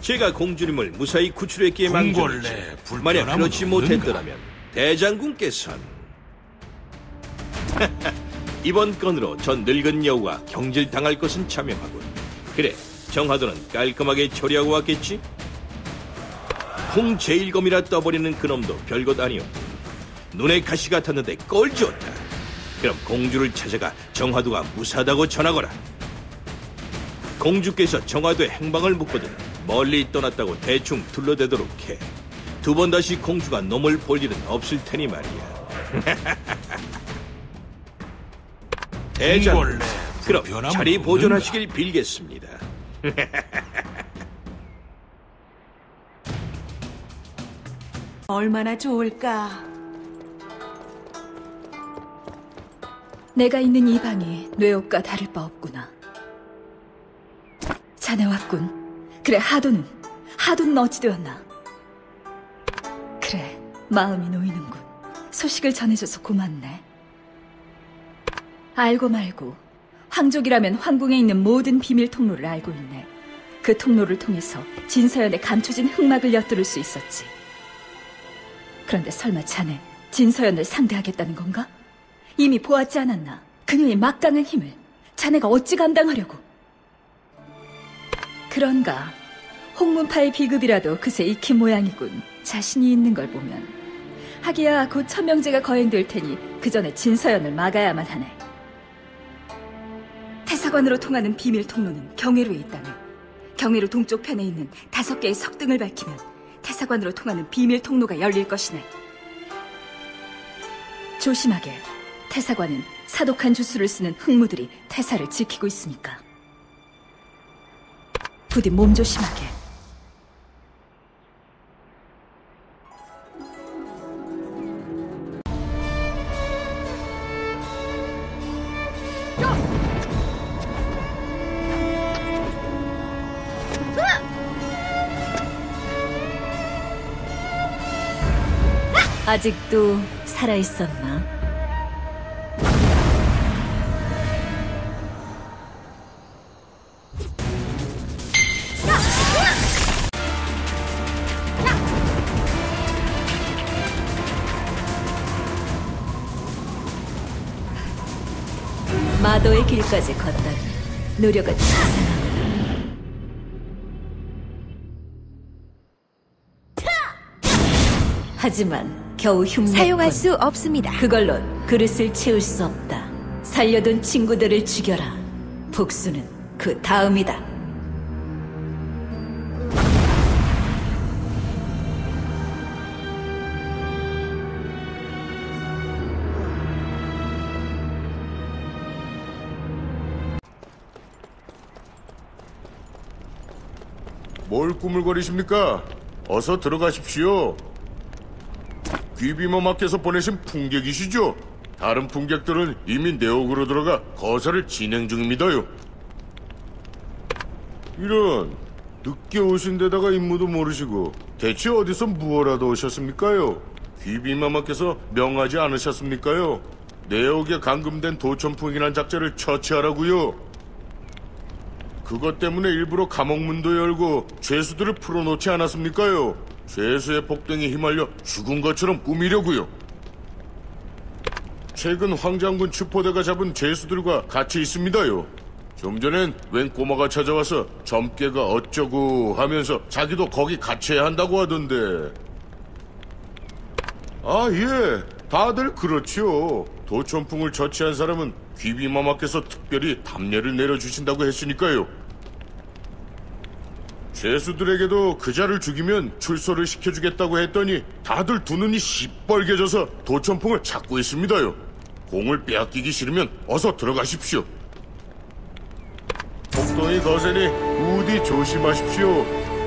제가 공주님을 무사히 구출했기에 망정이지. 만약 그렇지? 못했더라면 대장군께선 이번 건으로 전 늙은 여우가 경질당할 것은 자명하군. 그래, 정하도는 깔끔하게 처리하고 왔겠지? 홍제일검이라 떠버리는 그놈도 별것 아니었고 눈에 가시 같았는데 꼴 좋다. 그럼 공주를 찾아가 정화도가 무사하다고 전하거라. 공주께서 정화도의 행방을 묻거든 멀리 떠났다고 대충 둘러대도록 해. 두 번 다시 공주가 놈을 볼 일은 없을 테니 말이야. 대장, 그럼 불편함은 자리? 보존하시길 빌겠습니다. 얼마나 좋을까? 내가 있는 이 방이 뇌옥과 다를 바 없구나. 자네 왔군. 그래, 하도는? 하도는 어찌 되었나? 그래, 마음이 놓이는군. 소식을 전해줘서 고맙네. 알고 말고, 황족이라면 황궁에 있는 모든 비밀 통로를 알고 있네. 그 통로를 통해서 진서연의 감춰진 흑막을 엿들을 수 있었지. 그런데 설마 자네 진서연을 상대하겠다는 건가? 이미 보았지 않았나? 그녀의 막강한 힘을 자네가 어찌 감당하려고? 그런가? 홍문파의 비급이라도 그새 익힌 모양이군. 자신이 있는 걸 보면. 하기야 곧 천명제가 거행될 테니 그 전에 진서연을 막아야만 하네. 태사관으로 통하는 비밀 통로는 경회로에 있다네. 경회로 동쪽 편에 있는 다섯 개의 석등을 밝히면 태사관으로 통하는 비밀 통로가 열릴 것이네. 조심하게. 태사관은 사독한 주술을 쓰는 흑무들이 태사를 지키고 있으니까. 부디 몸 조심하게. 아직도 살아있었나? 마도의 길까지 걷다니 노력은 자상하구나. 하지만 겨우 흉내 사용할 수 없습니다. 그걸론 그릇을 채울 수 없다. 살려둔 친구들을 죽여라. 복수는 그 다음이다. 뭘 꾸물거리십니까? 어서 들어가십시오. 귀비머마께서 보내신 풍객이시죠? 다른 풍객들은 이미 내옥으로 들어가 거사를 진행 중입니다요. 이런 늦게 오신 데다가 임무도 모르시고 대체 어디서 무엇하러 오셨습니까요? 귀비마마께서 명하지 않으셨습니까요? 내옥에 감금된 도천풍이란 작자를 처치하라고요. 그것 때문에 일부러 감옥문도 열고 죄수들을 풀어놓지 않았습니까요? 죄수의 폭등에 휘말려 죽은 것처럼 꾸미려고요. 최근 황장군 추포대가 잡은 죄수들과 같이 있습니다요. 좀 전엔 웬 꼬마가 찾아와서 점괘가 어쩌고 하면서 자기도 거기 갇혀야 한다고 하던데. 아, 예. 다들 그렇지요. 도천풍을 처치한 사람은 귀비마마께서 특별히 답례를 내려주신다고 했으니까요. 죄수들에게도 그자를 죽이면 출소를 시켜주겠다고 했더니 다들 두 눈이 시뻘개져서 도천풍을 찾고 있습니다요. 공을 빼앗기기 싫으면 어서 들어가십시오. 폭동이 거세니 부디 조심하십시오.